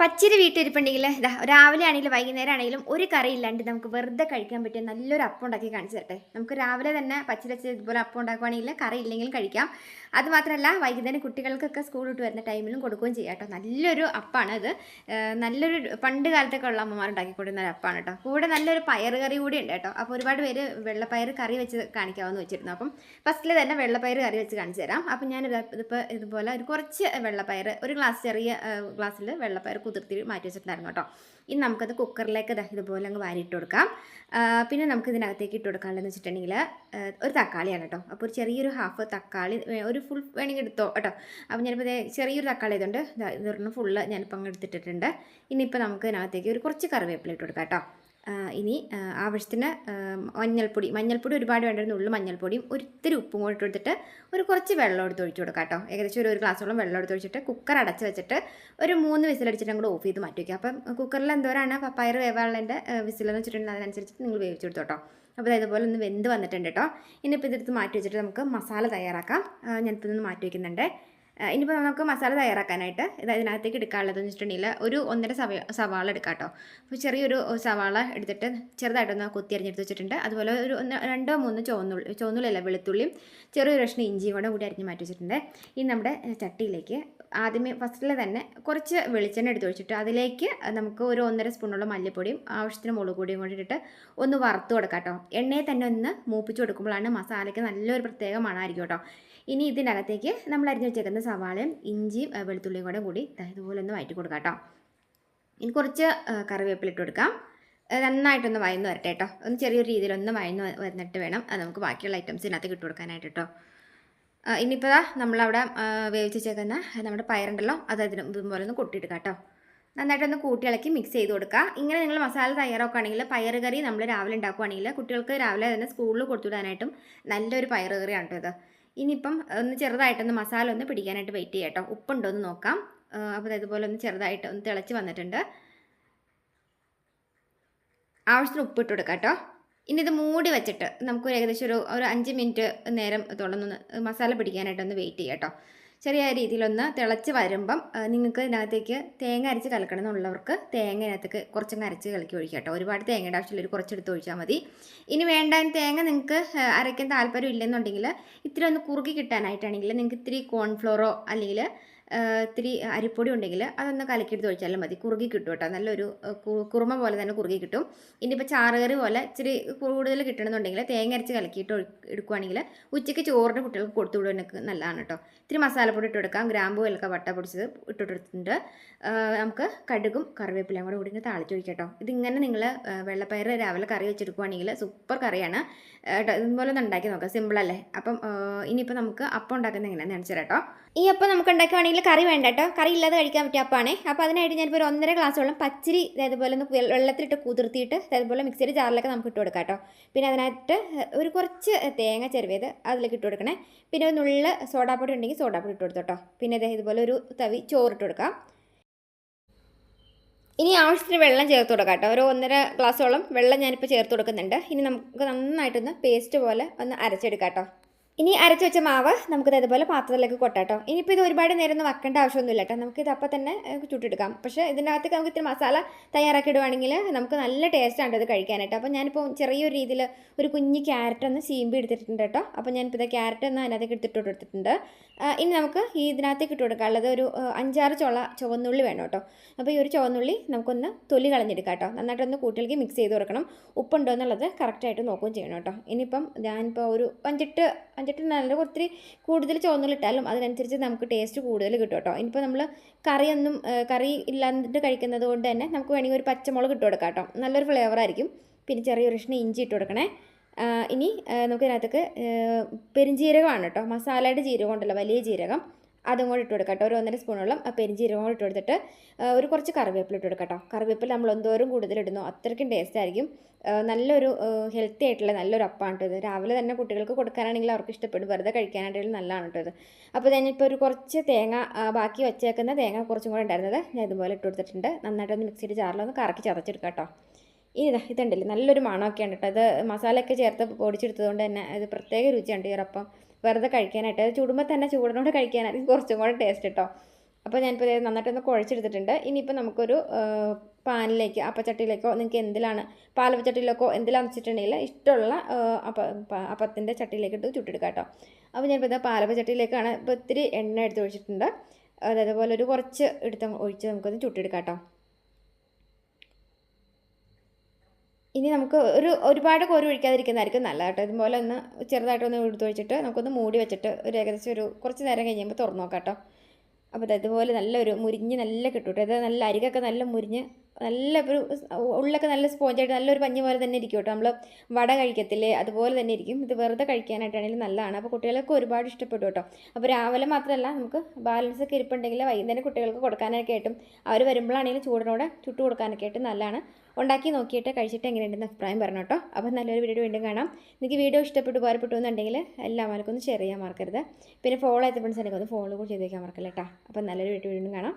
പച്ചിരി വീട്ടിരിപ്പുണ്ടെങ്കിൽ ഇതാ രാവിലെ ആണെങ്കിലും വൈകുന്നേരം ആണെങ്കിലും ഒരു കറി ഇല്ലാണ്ട് നമുക്ക് വെറുതെ കഴിക്കാൻ പറ്റിയ നല്ലൊരു അപ്പം ഉണ്ടാക്കി കാണിച്ചു തരട്ടെ. നമുക്ക് രാവിലെ തന്നെ പച്ചരി വെച്ച് ഇതുപോലെ അപ്പം ഉണ്ടാക്കുവാണെങ്കിൽ കറി ഇല്ലെങ്കിലും കഴിക്കാം. അതുമാത്രമല്ല വൈകുന്നേരം കുട്ടികൾക്കൊക്കെ സ്കൂൾ വിട്ട് വരുന്ന ടൈമിലും കൊടുക്കുകയും ചെയ്യാം കേട്ടോ. നല്ലൊരു അപ്പാണ് അത്. നല്ലൊരു പണ്ട് കാലത്തൊക്കെ ഉള്ള അമ്മമാർ ഉണ്ടാക്കി കൊടുക്കുന്ന ഒരു അപ്പാണ് കേട്ടോ. കൂടെ നല്ലൊരു പയർ കറി കൂടി ഉണ്ട് കേട്ടോ. അപ്പോൾ ഒരുപാട് പേര് വെള്ളപ്പയർ കറി വെച്ച് കാണിക്കാമെന്ന് വെച്ചിരുന്നു. അപ്പം ഫസ്റ്റിൽ തന്നെ വെള്ളപ്പയർ കറി വെച്ച് കാണിച്ചു തരാം. അപ്പം ഞാൻ ഇതിപ്പോൾ ഇതുപോലെ ഒരു കുറച്ച് വെള്ളപ്പയർ ഒരു ഗ്ലാസ് ചെറിയ ഗ്ലാസ്സിൽ വെള്ളപ്പയർ കുതിർത്തി മാറ്റി വെച്ചിട്ടുണ്ടായിരുന്നു കേട്ടോ. ഇനി നമുക്കത് കുക്കറിലേക്ക് ഇതുപോലെ അങ്ങ് വാരിയിട്ട് കൊടുക്കാം. പിന്നെ നമുക്ക് ഇതിനകത്തേക്ക് ഇട്ട് കൊടുക്കാനുള്ളതെന്ന് വെച്ചിട്ടുണ്ടെങ്കിൽ ഒരു തക്കാളിയാണ് കേട്ടോ. അപ്പോൾ ഒരു ചെറിയൊരു ഹാഫ് തക്കാളി ഒരു ഫുൾ വേണമെങ്കിൽ എടുത്തോ കേട്ടോ. അപ്പോൾ ഞാനിപ്പോൾ ചെറിയൊരു തക്കാളി ഇതുണ്ട്. ഇതൊരെണ്ണം ഫുള്ള് ഞാനിപ്പോൾ അങ്ങ് എടുത്തിട്ടിട്ടുണ്ട്. ഇനിയിപ്പോൾ നമുക്ക് ഇതിനകത്തേക്ക് ഒരു കുറച്ച് കറിവേപ്പില ഇട്ട് കൊടുക്കാം കേട്ടോ. ഇനി ആവശ്യത്തിന് മഞ്ഞൾപ്പൊടി. മഞ്ഞൾപ്പൊടി ഒരുപാട് വേണ്ടിരുന്ന ഉള്ളു. മഞ്ഞൾപ്പൊടിയും ഒരിത്തിരി ഉപ്പും കൂടി ഇട്ട് കൊടുത്തിട്ട് ഒരു കുറച്ച് വെള്ളം എടുത്ത് ഒഴിച്ച് കൊടുക്കാം കേട്ടോ. ഏകദേശം ഒരു ഒരു ഗ്ലാസ്സോളം വെള്ളം എടുത്ത് ഒഴിച്ചിട്ട് കുക്കർ അടച്ച് വെച്ചിട്ട് ഒരു മൂന്ന് വിസിൽ വിസിലടിച്ചിട്ട് അങ്ങോട്ട് ഓഫ് ചെയ്ത് മാറ്റി വയ്ക്കുക അപ്പം കുക്കറിൽ എന്തോരാണ്? പപ്പായർ വേവാളിന്റെ വിസിലെന്ന് വെച്ചിട്ടുണ്ടെങ്കിൽ അതിനനുസരിച്ച് നിങ്ങൾ വേവിച്ചെടുത്തോ കേട്ടോ. അപ്പോൾ ഇതുപോലെ ഒന്ന് വെന്ത് വന്നിട്ടുണ്ട് കേട്ടോ. ഇനിയിപ്പോൾ ഇതെടുത്ത് മാറ്റി വെച്ചിട്ട് നമുക്ക് മസാല തയ്യാറാക്കാം. ഞാനിപ്പോൾ ഇതൊന്ന് മാറ്റി വയ്ക്കുന്നുണ്ട് ഇനിയിപ്പോൾ നമുക്ക് മസാല തയ്യാറാക്കാനായിട്ട് ഇത് ഇതിനകത്തേക്ക് എടുക്കാനുള്ളതെന്ന് വെച്ചിട്ടുണ്ടെങ്കിൽ ഒരു ഒന്നര സവ സവാള എടുക്കാം കേട്ടോ അപ്പോൾ ചെറിയൊരു സവാള എടുത്തിട്ട് ചെറുതായിട്ടൊന്ന് കൊത്തി അരിഞ്ഞെടുത്ത് വെച്ചിട്ടുണ്ട്. അതുപോലെ ഒരു ഒന്ന് രണ്ടോ മൂന്നോ ചുവന്നുള്ളി ചുവന്നുള്ളിയല്ല വെളുത്തുള്ളിയും ചെറിയൊരു കഷ്ണം ഇഞ്ചിയും കൂടെ കൂടി അരിഞ്ഞ് മാറ്റി വെച്ചിട്ടുണ്ട്. ഇനി നമ്മുടെ ചട്ടിയിലേക്ക് ആദ്യമേ ഫസ്റ്റിൽ തന്നെ കുറച്ച് വെളിച്ചെണ്ണ എടുത്ത് വെച്ചിട്ട് അതിലേക്ക് നമുക്ക് ഒരു ഒന്നര സ്പൂണുള്ള മല്ലിപ്പൊടിയും ആവശ്യത്തിന് മുളക് കൂടി ഇട്ടിട്ട് ഒന്ന് വറുത്ത് കൊടുക്കാം കേട്ടോ എണ്ണയെ തന്നെ ഒന്ന് മൂപ്പിച്ച് കൊടുക്കുമ്പോഴാണ് മസാലയ്ക്ക് നല്ലൊരു പ്രത്യേക മണമായിരിക്കും കേട്ടോ. ഇനി ഇതിനകത്തേക്ക് നമ്മൾ അരിഞ്ഞ് വെച്ചേക്കുന്ന സവാളയും ഇഞ്ചിയും വെളുത്തുള്ളിയും കൂടെ കൂടി ഇതുപോലെ ഒന്ന് വഴറ്റി കൊടുക്കാം കേട്ടോ. ഇനി കുറച്ച് കറിവേപ്പില ഇട്ട് കൊടുക്കാം. നന്നായിട്ടൊന്ന് വയന്ന് വരട്ടെ കേട്ടോ. ഒന്ന് ചെറിയൊരു രീതിയിലൊന്ന് വയന്ന് വന്നിട്ട് വേണം. അത് നമുക്ക് ബാക്കിയുള്ള ഐറ്റംസ് ഇതിനകത്ത് ഇട്ട് കൊടുക്കാനായിട്ട് കേട്ടോ. ഇനിയിപ്പോൾ നമ്മളവിടെ വേവിച്ച് വെച്ചേക്കുന്ന നമ്മുടെ പയറുണ്ടല്ലോ അത് അതിന് ഇതുപോലെ ഒന്ന് കൊട്ടിയിടുക കേട്ടോ. നന്നായിട്ടൊന്ന് കൂട്ടി ഇളക്കി മിക്സ് ചെയ്ത് കൊടുക്കുക ഇങ്ങനെ നിങ്ങൾ മസാല തയ്യാറാക്കുകയാണെങ്കിൽ പയർ കറി നമ്മൾ രാവിലെ ഉണ്ടാക്കുകയാണെങ്കിൽ കുട്ടികൾക്ക് രാവിലെ തന്നെ സ്കൂളിൽ കൊടുത്തു വിടാനായിട്ടും നല്ലൊരു പയർ കറിയാണ് കേട്ടോ ഇത്. ഇനിയിപ്പം ഒന്ന് ചെറുതായിട്ടൊന്ന് മസാല ഒന്ന് പിടിക്കാനായിട്ട് വെയിറ്റ് ചെയ്യാം കേട്ടോ ഉപ്പുണ്ടോ എന്ന് നോക്കാം. അപ്പോൾ ഇതുപോലെ ഒന്ന് ചെറുതായിട്ട് ഒന്ന് തിളച്ച് വന്നിട്ടുണ്ട്. ആവശ്യത്തിന് ഉപ്പിട്ട് കൊടുക്കാം കേട്ടോ ഇനി ഇത് മൂടി വെച്ചിട്ട് നമുക്ക് ഏകദേശം ഒരു ഒരു അഞ്ച് മിനിറ്റ് നേരം തുടർന്ന് മസാല പിടിക്കാനായിട്ടൊന്ന് വെയിറ്റ് ചെയ്യാം കേട്ടോ ചെറിയ രീതിയിലൊന്ന് തിളച്ച് വരുമ്പം നിങ്ങൾക്ക് ഇതിനകത്തേക്ക് തേങ്ങ അരച്ച് കലക്കണം എന്നുള്ളവർക്ക് തേങ്ങ ഇതിനകത്തേക്ക് കുറച്ചങ്ങ് അരച്ച് കലക്കി ഒഴിക്കാം കേട്ടോ. ഒരുപാട് തേങ്ങയുടെ ആവശ്യമില്ല ഒരു കുറച്ചെടുത്ത് ഒഴിച്ചാൽ മതി. ഇനി വേണ്ട തേങ്ങ നിങ്ങൾക്ക് അരയ്ക്കാൻ താല്പര്യം ഇല്ലെന്നുണ്ടെങ്കിൽ ഇത്തിരി ഒന്ന് കുറുകി കിട്ടാനായിട്ടാണെങ്കിൽ നിങ്ങൾക്ക് ഇത്തിരി കോൺഫ്ലോറോ അല്ലെങ്കിൽ ഇത്തിരി അരിപ്പൊടി ഉണ്ടെങ്കിൽ അതൊന്ന് കലക്കിയെടുത്ത് ഒഴിച്ചാലും മതി. കുറുകി കിട്ടും കേട്ടോ. നല്ലൊരു കുറുമ പോലെ തന്നെ കുറുകി കിട്ടും. ഇനിയിപ്പോൾ ചാറുകറി പോലെ ഇച്ചിരി കൂടുതൽ കിട്ടണമെന്നുണ്ടെങ്കിൽ തേങ്ങ അരച്ച് കലക്കിയിട്ട് എടുക്കുകയാണെങ്കിൽ ഉച്ചയ്ക്ക് ചോറിന്റെ കുട്ടികൾക്ക് കൊടുത്തു വിടുവാനൊക്കെ നല്ലതാണ് കേട്ടോ. ഇത്തിരി മസാലപ്പൊടി ഇട്ട് കൊടുക്കാം. ഗ്രാമ്പു ഏലക്ക വട്ട പൊടിച്ചത് ഇട്ടിട്ടുണ്ട് നമുക്ക് കടുകും കറിവേപ്പിലയും കൂടെ കൂടി താളിച്ച് ഒഴിക്കാം കേട്ടോ. ഇതിങ്ങനെ നിങ്ങൾ വെള്ളപ്പയർ രാവിലെ കറി വെച്ചെടുക്കുവാണെങ്കിൽ സൂപ്പർ കറിയാണ്. ഇതുപോലെ ഉണ്ടാക്കി നോക്കാം. സിമ്പിളല്ലേ? അപ്പം ഇനിയിപ്പോൾ നമുക്ക് അപ്പം ഉണ്ടാക്കുന്നത് എങ്ങനെയാണെന്ന് കാണിച്ചു ഈ അപ്പം നമുക്ക് കറി വേണ്ട കേട്ടോ. കറി ഇല്ലാതെ കഴിക്കാൻ പറ്റിയ അപ്പാണേ. അപ്പോൾ അതിനായിട്ട് ഞാനിപ്പോൾ ഒരു ഒന്നര ഗ്ലാസ്സോളം പച്ചരി ഇതേപോലെ ഒന്ന് വെള്ള- വെള്ളത്തിലിട്ട് കുതിർത്തിയിട്ട് ഇതേപോലെ മിക്സിയുടെ ജാറിലൊക്കെ നമുക്ക് ഇട്ട് കൊടുക്കാം കേട്ടോ. പിന്നെ അതിനായിട്ട് ഒരു കുറച്ച് തേങ്ങ ചെരുവിയത് അതിലേക്ക് ഇട്ട് കൊടുക്കണേ. പിന്നെ ഒരു നുള്ള സോഡാപ്പൊടി ഉണ്ടെങ്കിൽ സോഡാപ്പൊടി ഇട്ട് കൊടുത്തോട്ടോ പിന്നെ ദേ ഇതുപോലെ ഒരു തവി ചോറിട്ട് കൊടുക്കാം. ഇനി ആവശ്യത്തിന് വെള്ളം ചേർത്ത് കൊടുക്കാം കേട്ടോ. ഒരു ഒന്നര ഗ്ലാസ്സോളം വെള്ളം ഞാനിപ്പോൾ ചേർത്ത് കൊടുക്കുന്നുണ്ട്. ഇനി നമുക്ക് നന്നായിട്ടൊന്ന് പേസ്റ്റ് പോലെ ഒന്ന് അരച്ചെടുക്കാം കേട്ടോ. ഇനി അരച്ച് വെച്ച മാവ് നമുക്കിത് ഇതുപോലെ പാത്രത്തിലേക്ക് കൊട്ടാട്ടോ ഇനിയിപ്പോൾ ഇത് ഒരുപാട് നേരം ഒന്നും വെക്കേണ്ട ആവശ്യമൊന്നുമില്ല കേട്ടോ നമുക്കിത് അപ്പം തന്നെ ചുട്ടെടുക്കാം. പക്ഷേ ഇതിനകത്തേക്ക് നമുക്ക് ഇത്തിരി മസാല തയ്യാറാക്കി ഇടുവാണെങ്കിൽ നമുക്ക് നല്ല ടേസ്റ്റാണ് ഇത് കഴിക്കാനായിട്ട്. അപ്പോൾ ഞാനിപ്പോൾ ചെറിയൊരു രീതിയിൽ ഒരു കുഞ്ഞ് ക്യാരറ്റ് ഒന്ന് ചീമ്പി എടുത്തിട്ടുണ്ട് കേട്ടോ അപ്പോൾ ഞാനിപ്പോൾ ഇത് ക്യാരറ്റ് ഒന്ന് അതിനകത്തേക്ക് എടുത്തിട്ട് കൊടുത്തിട്ടുണ്ട്. ഇനി നമുക്ക് ഈ ഇതിനകത്തേക്ക് ഇട്ട് കൊടുക്കാനുള്ളത് ഒരു അഞ്ചാറ് ചുള ചുവന്നുള്ളി വേണം കേട്ടോ അപ്പോൾ ഈ ഒരു ചുവന്നുള്ളി നമുക്കൊന്ന് തൊലി കളഞ്ഞെടുക്കാം കേട്ടോ നന്നായിട്ടൊന്ന് കൂട്ടിലേക്ക് മിക്സ് ചെയ്ത് കൊടുക്കണം. ഉപ്പുണ്ടോ എന്നുള്ളത് കറക്റ്റായിട്ട് നോക്കുകയും ചെയ്യണം കേട്ടോ ഇനിയിപ്പം ഞാനിപ്പോൾ ഒരു അഞ്ചെട്ട് അഞ്ചെട്ട് നല്ല ഒത്തിരി കൂടുതൽ ചുവന്നുള്ളിട്ടാലും അതിനനുസരിച്ച് നമുക്ക് ടേസ്റ്റ് കൂടുതൽ കിട്ടും കേട്ടോ. ഇനിയിപ്പോൾ നമ്മൾ കറിയൊന്നും കറി ഇല്ലാണ്ട് കഴിക്കുന്നത് കൊണ്ട് തന്നെ നമുക്ക് വേണമെങ്കിൽ ഒരു പച്ചമുളക് ഇട്ട് കൊടുക്കാം കേട്ടോ. നല്ലൊരു ഫ്ലേവർ ആയിരിക്കും. പിന്നെ ചെറിയൊരു കഷ്ണം ഇഞ്ചി ഇട്ട് കൊടുക്കണേ. ഇനി നമുക്ക് ഇതിനകത്തേക്ക് പെരുംജീരകമാണ് കേട്ടോ. മസാലയുടെ ജീരകം ഉണ്ടല്ലോ വലിയ ജീരകം. അതും കൂടി ഇട്ട് കൊടുക്കാം കേട്ടോ. ഒരു ഒന്നര സ്പൂണോളം ആ പെരുംജീരകം കൂടി ഇട്ട് കൊടുത്തിട്ട് ഒരു കുറച്ച് കറിവേപ്പില ഇട്ട് കൊടുക്കാം കേട്ടോ. കറിവേപ്പില നമ്മൾ എന്തോരം കൂടുതലിടുന്നു അത്രയ്ക്കും ടേസ്റ്റ് ആയിരിക്കും. നല്ലൊരു ഹെൽത്തി ആയിട്ടുള്ള നല്ലൊരു അപ്പാണ് കേട്ടോ ഇത്. രാവിലെ തന്നെ കുട്ടികൾക്ക് കൊടുക്കാനാണെങ്കിൽ അവർക്ക് ഇഷ്ടപ്പെടും. വെറുതെ കഴിക്കാനായിട്ടുള്ള നല്ലതാണ് കേട്ടോ ഇത്. അപ്പോൾ ഞാനിപ്പോൾ ഒരു കുറച്ച് തേങ്ങ ബാക്കി വെച്ചേക്കുന്ന തേങ്ങ കുറച്ചും കൂടെ ഉണ്ടായിരുന്നത് ഞാൻ ഇതുപോലെ ഇട്ട് കൊടുത്തിട്ടുണ്ട്. നന്നായിട്ടൊന്ന് മിക്സിയുടെ ജാറിലൊന്ന് കറക്കി ചതച്ചെടുക്കാം കേട്ടോ. ഇനി ഇതാ ഇതുണ്ടല്ലേ. നല്ലൊരു മണമൊക്കെയാണ് കേട്ടോ. ഇത് മസാലയൊക്കെ ചേർത്ത് പൊടിച്ചെടുത്തത് കൊണ്ട് തന്നെ അത് പ്രത്യേക രുചിയുണ്ട് ഈ ഒരപ്പം. വെറുതെ കഴിക്കാനായിട്ട്. അത് ചുടുമ്പോൾ തന്നെ ചൂടിനോട് കഴിക്കാനായിട്ട് കുറച്ചും കൂടെ ടേസ്റ്റ് കേട്ടോ അപ്പോൾ ഞാനിപ്പോൾ നന്നായിട്ടൊന്ന് കുഴച്ചെടുത്തിട്ടുണ്ട്. ഇനിയിപ്പോൾ നമുക്കൊരു പാനിലേക്ക് അപ്പച്ചട്ടിയിലേക്കോ നിങ്ങൾക്ക് എന്തിലാണ് പാലപ്പച്ചട്ടിയിലേക്കോ എന്തിലാണെന്ന് വെച്ചിട്ടുണ്ടെങ്കിൽ ഇഷ്ടമുള്ള അപ്പ അപ്പത്തിന്റെ ചട്ടിയിലേക്ക് ഇട്ട് ചുട്ടെടുക്കാം കേട്ടോ അപ്പോൾ ഞാനിപ്പോൾ ഇതാ പാലപ്പച്ചട്ടിയിലേക്കാണ് ഇപ്പോൾ ഇത്തിരി എണ്ണ എടുത്ത് ഒഴിച്ചിട്ടുണ്ട്. അതേപോലെ ഒരു കുറച്ച് എടുത്ത് ഒഴിച്ച് നമുക്കൊന്ന് ചുട്ടെടുക്കാം കേട്ടോ ഇനി നമുക്ക് ഒരു ഒരുപാട് കോരി ഒഴിക്കാതിരിക്കുന്നതായിരിക്കും നല്ല കേട്ടോ. ഇതുപോലെ ഒന്ന് ചെറുതായിട്ടൊന്ന് എടുത്ത് വെച്ചിട്ട് നമുക്കൊന്ന് മൂടി വെച്ചിട്ട് ഒരു ഏകദേശം ഒരു കുറച്ച് നേരം കഴിയുമ്പോൾ തുറന്നു നോക്കാം കേട്ടോ. അപ്പോൾ ഇതുപോലെ നല്ലൊരു മുരിഞ്ഞ് നല്ല കിട്ടും കേട്ടോ. ഇത് നല്ല അരികൊക്കെ നല്ല മുരിഞ്ഞ് നല്ല ഒരു ഉള്ളൊക്കെ നല്ല സ്പോഞ്ചായിട്ട് നല്ലൊരു പഞ്ഞ് പോലെ തന്നെ ഇരിക്കും കേട്ടോ. നമ്മൾ വട കഴിക്കത്തില്ലേ അതുപോലെ തന്നെ ഇരിക്കും. ഇത് വെറുതെ കഴിക്കാനായിട്ടാണെങ്കിലും നല്ലതാണ്. അപ്പോൾ കുട്ടികൾക്ക് ഒരുപാട് ഇഷ്ടപ്പെട്ടു കേട്ടോ. അപ്പോൾ രാവിലെ മാത്രമല്ല നമുക്ക് ബാലൻസ് ഒക്കെ ഇരിപ്പുണ്ടെങ്കിൽ വൈകുന്നേരം കുട്ടികൾക്ക് കൊടുക്കാനൊക്കെ ആയിട്ടും അവർ വരുമ്പോഴാണെങ്കിലും ചൂടിനോടെ ചുട്ടു കൊടുക്കാനൊക്കെ ആയിട്ട് നല്ലതാണ്. ഉണ്ടാക്കി നോക്കിയിട്ട് കഴിച്ചിട്ട് എങ്ങനെയുണ്ടെന്ന് അഭിപ്രായം പറഞ്ഞു കേട്ടോ അപ്പോൾ നല്ലൊരു വീഡിയോ വീണ്ടും കാണാം. നിങ്ങൾക്ക് വീഡിയോ ഇഷ്ടപ്പെട്ട് ഉപകാരപ്പെട്ടു എന്നുണ്ടെങ്കിൽ എല്ലാവർക്കും ഒന്ന് ഷെയർ ചെയ്യാൻ മറക്കരുത്. പിന്നെ ഫോളോ ചെയ്ത ഫ്രണ്ട്സ് എനിക്ക് ഒന്ന് ഫോളോ കൂടി ചെയ്ത് വയ്ക്കാൻ മറക്കല്ല കേട്ടോ അപ്പോൾ നല്ലൊരു വീഡിയോ വീണ്ടും കാണാം.